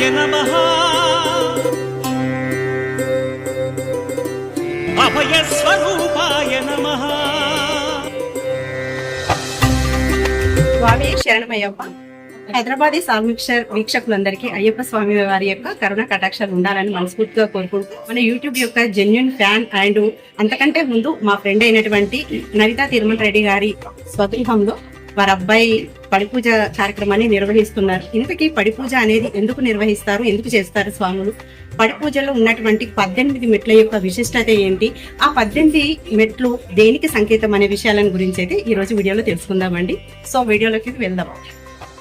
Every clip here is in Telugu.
శ్రీధర్మశిఖరాయ నమ. అభయస్వరూపాయ నమ. స్వామి శరణమయ్యప్ప. హైదరాబాదీ సామీక్ష వీక్షకులందరికీ అయ్యప్ప స్వామి వారి యొక్క కరుణ కటాక్షాలు ఉండాలని మనస్ఫూర్తిగా కోరుకుంటూ మన యూట్యూబ్ యొక్క జెన్యున్ ఫ్యాన్ అండ్ అంతకంటే ముందు మా ఫ్రెండ్ అయినటువంటి నవితా తిరుమల రెడ్డి గారి స్వగృహంలో వారి అబ్బాయి పడిపూజ కార్యక్రమాన్ని నిర్వహిస్తున్నారు. ఇంతకీ పడిపూజ అనేది ఎందుకు నిర్వహిస్తారు? ఎందుకు చేస్తారు స్వాములు? పడిపూజలో ఉన్నటువంటి పద్దెనిమిది మెట్ల యొక్క విశిష్టత ఏంటి? ఆ పద్దెనిమిది మెట్లు దేనికి సంకేతం అనే విషయాలను గురించి అయితే ఈరోజు వీడియోలో తెలుసుకుందామండి. సో వీడియోలోకి వెళ్దాం.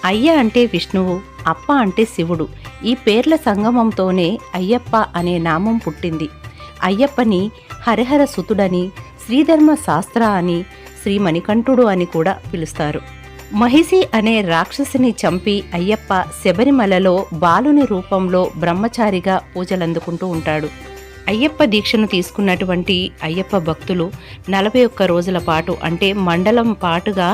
అయ్య అంటే విష్ణువు అప్ప అంటే శివుడు. ఈ పేర్ల సంగమంతోనే అయ్యప్ప అనే నామం పుట్టింది. అయ్యప్పని హరిహర సుతుడని శ్రీధర్మ శాస్త్ర అని శ్రీ మణికంఠుడు అని కూడా పిలుస్తారు. మహిషి అనే రాక్షసిని చంపి అయ్యప్ప శబరిమలలో బాలుని రూపంలో బ్రహ్మచారిగా పూజలందుకుంటూ ఉంటాడు. అయ్యప్ప దీక్షను తీసుకున్నటువంటి అయ్యప్ప భక్తులు నలభై ఒక్క రోజుల పాటు అంటే మండలం పాటుగా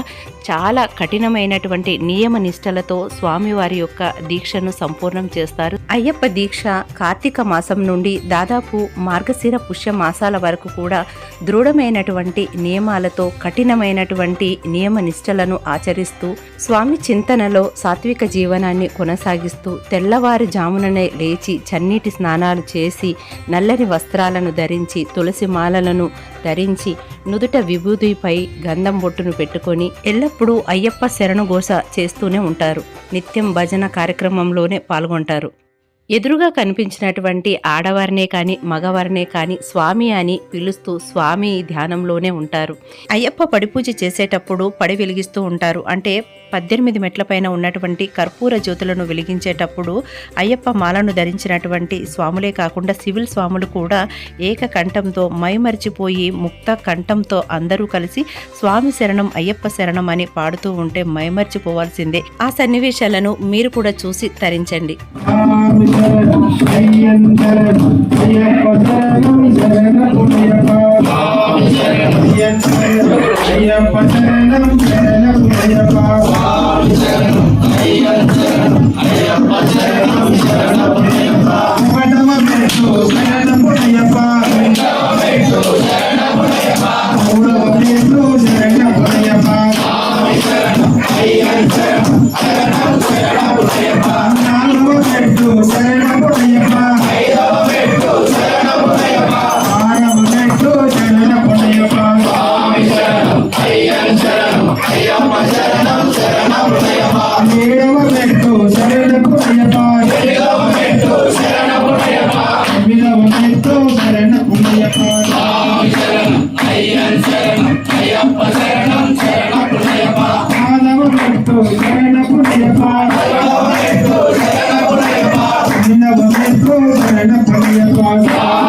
చాలా కఠినమైనటువంటి నియమ నిష్టలతో స్వామివారి యొక్క దీక్షను సంపూర్ణం చేస్తారు. అయ్యప్ప దీక్ష కార్తీక మాసం నుండి దాదాపు మార్గశిర పుష్య మాసాల వరకు కూడా దృఢమైనటువంటి నియమాలతో కఠినమైనటువంటి నియమ నిష్టలను ఆచరిస్తూ స్వామి చింతనలో సాత్విక జీవనాన్ని కొనసాగిస్తూ తెల్లవారుజాముననే లేచి చన్నీటి స్నానాలు చేసి నల్లని వస్త్రాలను ధరించి తులసి మాలలను ధరించి నుదుట విభూతిపై గంధం బొట్టును పెట్టుకొని ఎల్లప్పుడూ అయ్యప్ప శరణుఘోష చేస్తూనే ఉంటారు. నిత్యం భజన కార్యక్రమంలోనే పాల్గొంటారు. ఎదురుగా కనిపించినటువంటి ఆడవారినే కానీ మగవారినే కానీ స్వామి అని పిలుస్తూ స్వామి ధ్యానంలోనే ఉంటారు. అయ్యప్ప పడిపూజ చేసేటప్పుడు పడి వెలిగిస్తూ ఉంటారు. అంటే పద్దెనిమిది మెట్లపైన ఉన్నటువంటి కర్పూర జ్యోతులను వెలిగించేటప్పుడు అయ్యప్ప మాలను ధరించినటువంటి స్వాములే కాకుండా సివిల్ స్వాములు కూడా ఏక కంఠంతో మైమరిచిపోయి ముక్త కంఠంతో అందరూ కలిసి స్వామి శరణం అయ్యప్ప శరణం అని పాడుతూ ఉంటే మైమర్చిపోవాల్సిందే. ఆ సన్నివేశాలను మీరు కూడా చూసి తరించండి. అయ్యప్ప శరణం శరణం అయ్యప్ప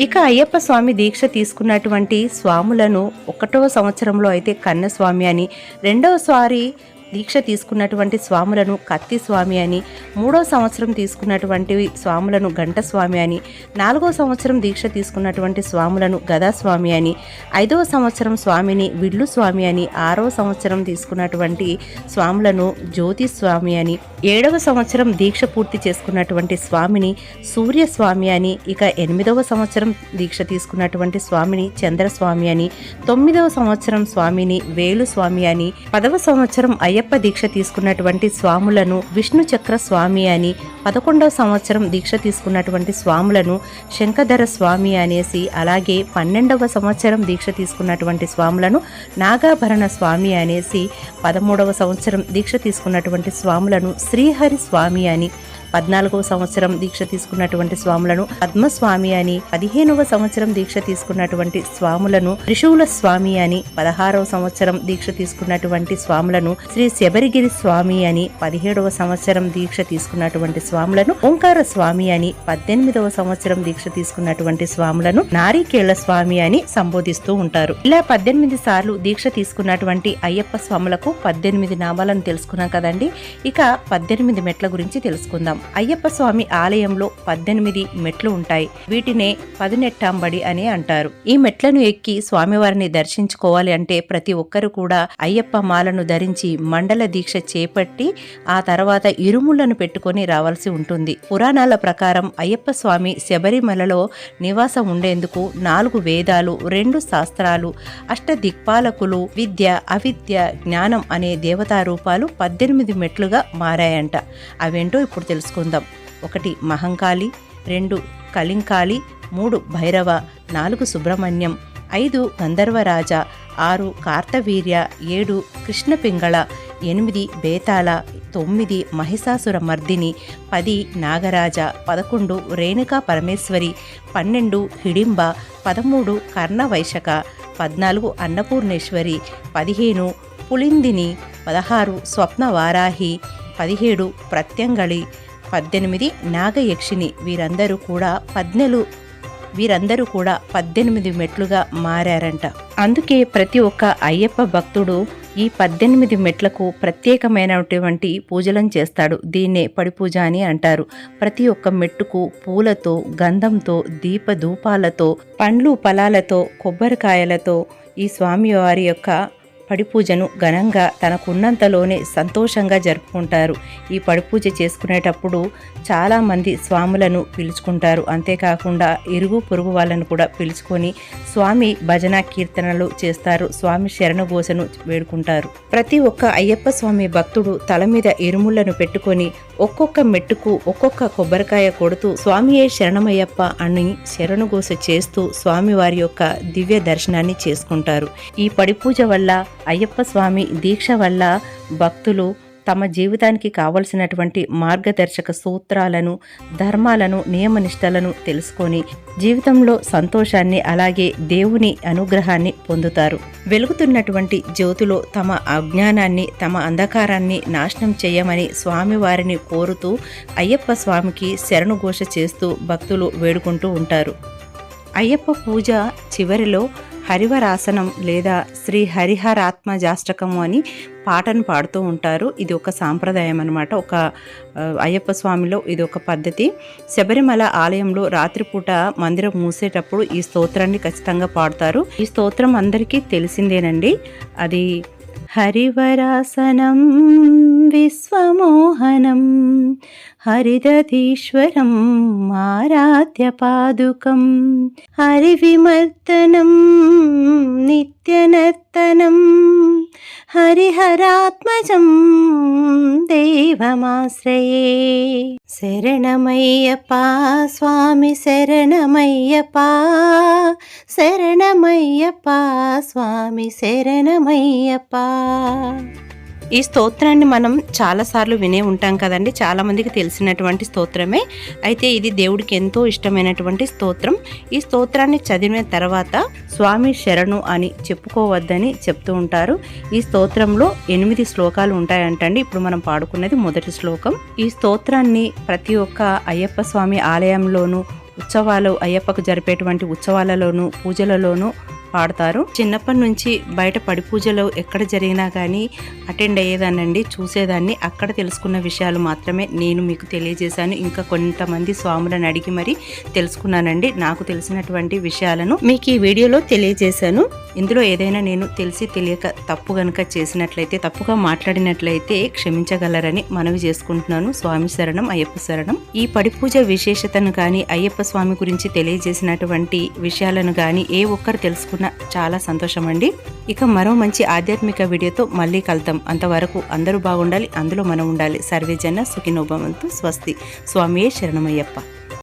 ఇక అయ్యప్ప స్వామి దీక్ష తీసుకున్నటువంటి స్వాములను ఒకటవ సంవత్సరంలో అయితే కన్న స్వామి అని రెండవ సారి దీక్ష తీసుకున్నటువంటి స్వాములను కత్తి స్వామి అని మూడో సంవత్సరం తీసుకున్నటువంటి స్వాములను గంట స్వామి అని నాలుగో సంవత్సరం దీక్ష తీసుకున్నటువంటి స్వాములను గదా స్వామి అని ఐదవ సంవత్సరం స్వామిని విల్లు స్వామి అని ఆరవ సంవత్సరం తీసుకున్నటువంటి స్వాములను జ్యోతి స్వామి అని ఏడవ సంవత్సరం దీక్ష పూర్తి చేసుకున్నటువంటి స్వామిని సూర్య స్వామి అని ఇక ఎనిమిదవ సంవత్సరం దీక్ష తీసుకున్నటువంటి స్వామిని చంద్రస్వామి అని తొమ్మిదవ సంవత్సరం స్వామిని వేలు స్వామి అని పదవ సంవత్సరం అయ్య అయ్యప్ప దీక్ష తీసుకున్నటువంటి స్వాములను విష్ణు చక్ర స్వామి అని పదకొండవ సంవత్సరం దీక్ష తీసుకున్నటువంటి స్వాములను శంఖధర స్వామి అనేసి అలాగే పన్నెండవ సంవత్సరం దీక్ష తీసుకున్నటువంటి స్వాములను నాగాభరణ స్వామి అనేసి పదమూడవ సంవత్సరం దీక్ష తీసుకున్నటువంటి స్వాములను శ్రీహరి స్వామి అని పద్నాలుగవ సంవత్సరం దీక్ష తీసుకున్నటువంటి స్వాములను. పద్మస్వామి అని పదిహేనవ సంవత్సరం దీక్ష తీసుకున్నటువంటి స్వాములను. త్రిశూల స్వామి అని పదహారవ సంవత్సరం దీక్ష తీసుకున్నటువంటి స్వాములను. శ్రీ శబరిగిరి స్వామి అని పదిహేడవ సంవత్సరం దీక్ష తీసుకున్నటువంటి స్వాములను. ఓంకార స్వామి అని పద్దెనిమిదవ సంవత్సరం దీక్ష తీసుకున్నటువంటి స్వాములను. నారికేళ్ళ స్వామి అని సంబోధిస్తూ ఉంటారు. ఇలా పద్దెనిమిది సార్లు దీక్ష తీసుకున్నటువంటి అయ్యప్ప స్వాములకు పద్దెనిమిది నామాలను తెలుసుకున్నాం కదండి. ఇక పద్దెనిమిది మెట్ల గురించి తెలుసుకుందాం. అయ్యప్ప స్వామి ఆలయంలో పద్దెనిమిది మెట్లు ఉంటాయి. వీటినే పదినెట్టాంబడి అని అంటారు. ఈ మెట్లను ఎక్కి స్వామివారిని దర్శించుకోవాలి అంటే ప్రతి ఒక్కరు కూడా అయ్యప్ప మాలను ధరించి మండల దీక్ష చేపట్టి ఆ తర్వాత ఇరుములను పెట్టుకొని రావాల్సి ఉంటుంది. పురాణాల ప్రకారం అయ్యప్ప స్వామి శబరిమలలో నివాసం ఉండేందుకు నాలుగు వేదాలు రెండు శాస్త్రాలు అష్ట దిక్పాలకులు విద్య అవిద్య జ్ఞానం అనే దేవతా రూపాలు పద్దెనిమిది మెట్లుగా మారాయంట. అవేంటో ఇప్పుడు తెలుసు తెలుసుకుందాం. ఒకటి మహంకాళి. రెండు కలింకాళి మూడు భైరవ. నాలుగు సుబ్రహ్మణ్యం. ఐదు గంధర్వరాజ. ఆరు కార్తవీర్య. ఏడు కృష్ణపింగళ. ఎనిమిది బేతాళ. తొమ్మిది మహిషాసుర మర్దిని. పది నాగరాజ. పదకొండు రేణుకా పరమేశ్వరి. పన్నెండు హిడింబ. పదమూడు కర్ణవైశక. పద్నాలుగు అన్నపూర్ణేశ్వరి. పదిహేను పులిందిని. పదహారు స్వప్న వారాహి పదిహేడు ప్రత్యంగళి. పద్దెనిమిది నాగయక్షిని వీరందరూ కూడా పద్నెలు వీరందరూ కూడా పద్దెనిమిది మెట్లుగా మారారంట. అందుకే ప్రతి ఒక్క అయ్యప్ప భక్తుడు ఈ పద్దెనిమిది మెట్లకు ప్రత్యేకమైనటువంటి పూజలను చేస్తాడు. దీన్నే పడిపూజ అని అంటారు. ప్రతి ఒక్క మెట్టుకు పూలతో గంధంతో దీపధూపాలతో పండ్లు ఫలాలతో కొబ్బరికాయలతో ఈ స్వామివారి యొక్క పడిపూజను ఘనంగా తనకున్నంతలోనే సంతోషంగా జరుపుకుంటారు. ఈ పడిపూజ చేసుకునేటప్పుడు చాలామంది స్వాములను పిలుచుకుంటారు. అంతేకాకుండా ఇరుగు పొరుగు వాళ్ళను కూడా పిలుచుకొని స్వామి భజన కీర్తనలు చేస్తారు. స్వామి శరణఘోషను వేడుకుంటారు. ప్రతి ఒక్క అయ్యప్ప స్వామి భక్తుడు తల మీద ఇరుములను పెట్టుకొని ఒక్కొక్క మెట్టుకు ఒక్కొక్క కొబ్బరికాయ కొడుతూ స్వామియే శరణమయ్యప్ప అని శరణఘోష చేస్తూ స్వామివారి యొక్క దివ్య దర్శనాన్ని చేసుకుంటారు. ఈ పడిపూజ వల్ల అయ్యప్ప స్వామి దీక్ష వల్ల భక్తులు తమ జీవితానికి కావలసినటువంటి మార్గదర్శక సూత్రాలను ధర్మాలను నియమనిష్టలను తెలుసుకొని జీవితంలో సంతోషాన్ని అలాగే దేవుని అనుగ్రహాన్ని పొందుతారు. వెలుగుతున్నటువంటి జ్యోతిలో తమ అజ్ఞానాన్ని తమ అంధకారాన్ని నాశనం చేయమని స్వామివారిని కోరుతూ అయ్యప్ప స్వామికి శరణుఘోష చేస్తూ భక్తులు వేడుకుంటూ ఉంటారు. అయ్యప్ప పూజ చివరిలో హరివరాసనం లేదా శ్రీ హరిహరాత్మ జాష్టకము అని పాటను పాడుతూ ఉంటారు. ఇది ఒక సాంప్రదాయం అనమాట ఒక అయ్యప్ప స్వామిలో ఇది ఒక పద్ధతి. శబరిమల ఆలయంలో రాత్రిపూట మందిరం మూసేటప్పుడు ఈ స్తోత్రాన్ని ఖచ్చితంగా పాడుతారు. ఈ స్తోత్రం అందరికీ తెలిసిందేనండి. అది హరివరాసనం విశ్వమోహనం हरिदधीश्वरं आराध्यपादुकं हरिविमर्दनं नित्यनर्तनं हरिहरात्मजं देवमाश्रये। शरणमय्यपा स्वामि शरणमय्यपा शरणमय्यपा स्वामि शरणमय्यपा। ఈ స్తోత్రాన్ని మనం చాలాసార్లు వినే ఉంటాం కదండి. చాలామందికి తెలిసినటువంటి స్తోత్రమే. అయితే ఇది దేవుడికి ఎంతో ఇష్టమైనటువంటి స్తోత్రం. ఈ స్తోత్రాన్ని చదివిన తర్వాత స్వామి శరణు అని చెప్పుకోవద్దని చెప్తూ ఉంటారు. ఈ స్తోత్రంలో ఎనిమిది శ్లోకాలు ఉంటాయంటండి. ఇప్పుడు మనం పాడుకున్నది మొదటి శ్లోకం. ఈ స్తోత్రాన్ని ప్రతి ఒక్క అయ్యప్ప స్వామి ఆలయంలోనూ ఉత్సవాలు అయ్యప్పకు జరిపేటువంటి ఉత్సవాలలోనూ పూజలలోనూ పాడతారు. చిన్నప్పటి నుంచి బయట పడి పూజలు ఎక్కడ జరిగినా కానీ అటెండ్ అయ్యేదానండి చూసేదాన్ని. అక్కడ తెలుసుకున్న విషయాలు మాత్రమే నేను మీకు తెలియజేశాను. ఇంకా కొంతమంది స్వాములను అడిగి మరి తెలుసుకున్నానండి. నాకు తెలిసినటువంటి విషయాలను మీకు ఈ వీడియోలో తెలియజేశాను. ఇందులో ఏదైనా నేను తెలిసి తెలియక తప్పు గనుక చేసినట్లయితే తప్పుగా మాట్లాడినట్లయితే క్షమించగలరని మనవి చేసుకుంటున్నాను. స్వామి శరణం అయ్యప్ప శరణం. ఈ పడి పూజ విశేషతను కానీ అయ్యప్ప స్వామి గురించి తెలియజేసినటువంటి విషయాలను కానీ ఏ ఒక్కరు తెలుసుకుంటారు తలుచుకున్న చాలా సంతోషం అండి ఇక మరో మంచి ఆధ్యాత్మిక వీడియోతో మళ్ళీ కలుద్దాం. అంతవరకు అందరూ బాగుండాలి అందులో మనం ఉండాలి. సర్వేజన సుఖినోభవంతు స్వస్తి. స్వామియే శరణమయ్యప్ప.